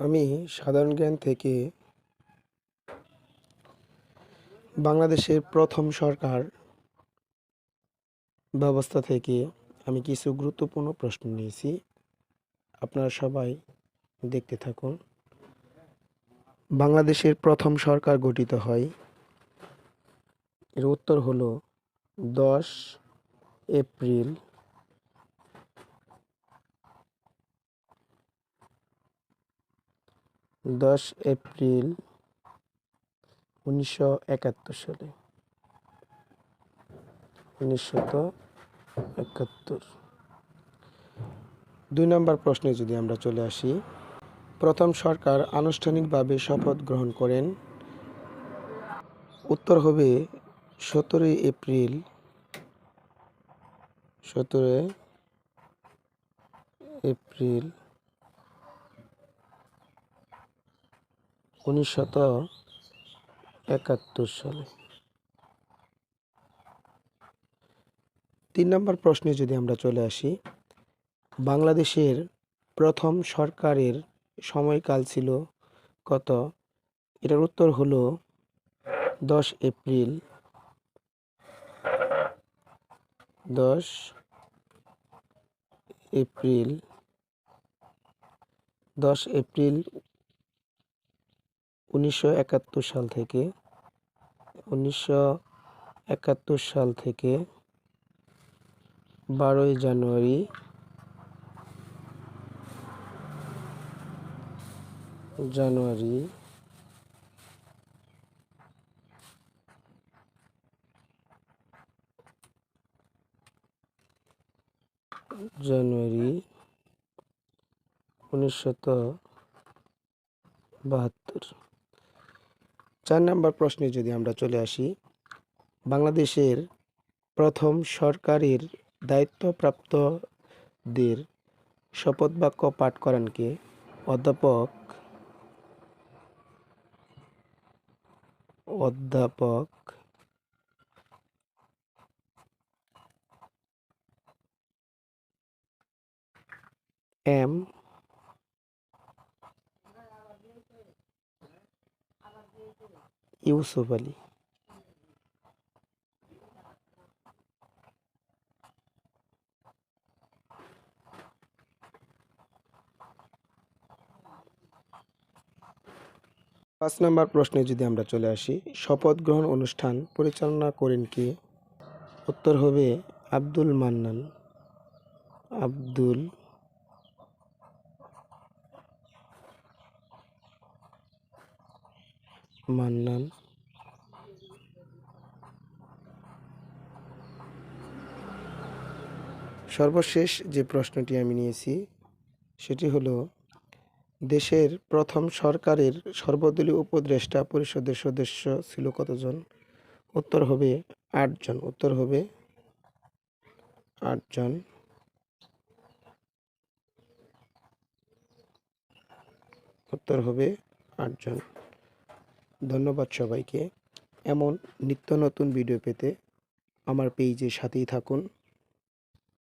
আমি সাধারণ জ্ঞান থেকে বাংলাদেশের প্রথম সরকার ব্যবস্থা থেকে আমি কিছু গুরুত্বপূর্ণ প্রশ্ন নিয়েছি। আপনারা সবাই দেখতে থাকুন। বাংলাদেশের প্রথম সরকার গঠিত হয়। এর উত্তর হলো দশ এপ্রিল দশ এপ্রিল উনিশশো একাত্তর সালে। উনিশশত একাত্তর। দুই নম্বর প্রশ্নে যদি আমরা চলে আসি, প্রথম সরকার আনুষ্ঠানিকভাবে শপথ গ্রহণ করেন। উত্তর হবে সতেরোই এপ্রিল। সতেরোই এপ্রিল উনিশশত একাত্তর সালে। তিন নম্বর প্রশ্নে যদি আমরা চলে আসি, বাংলাদেশের প্রথম সরকারের সময়কাল ছিল কত? এটার উত্তর হলো দশ এপ্রিল। দশ এপ্রিল। দশ এপ্রিল উনিশশো একাত্তর সাল থেকে উনিশশো একাত্তর সাল থেকে বারোই জানুয়ারি জানুয়ারি জানুয়ারি উনিশশত বাহাত্তর। চার নম্বর প্রশ্নে যদি আমরা চলে আসি, বাংলাদেশের প্রথম সরকারের দায়িত্বপ্রাপ্তদের শপথ বাক্য পাঠ করেন কে? অধ্যাপক অধ্যাপক এম ইউসুফ আলী। পাঁচ নম্বর প্রশ্নে যদি আমরা চলে আসি, শপথ গ্রহণ অনুষ্ঠান পরিচালনা করেন কি? উত্তর হবে আব্দুল মান্নান। আব্দুল মান্নান। সর্বশেষ যে প্রশ্নটি আমি নিয়েছি, সেটি হলো, দেশের প্রথম সরকারের সর্বদলীয় উপদেষ্টা পরিষদের সদস্য ছিল কতজন? উত্তর হবে আটজন। উত্তর হবে আটজন। উত্তর হবে আটজন। ধন্যবাদ সবাইকে। এমন নিত্য নতুন ভিডিও পেতে আমার পেজের সাথেই থাকুন।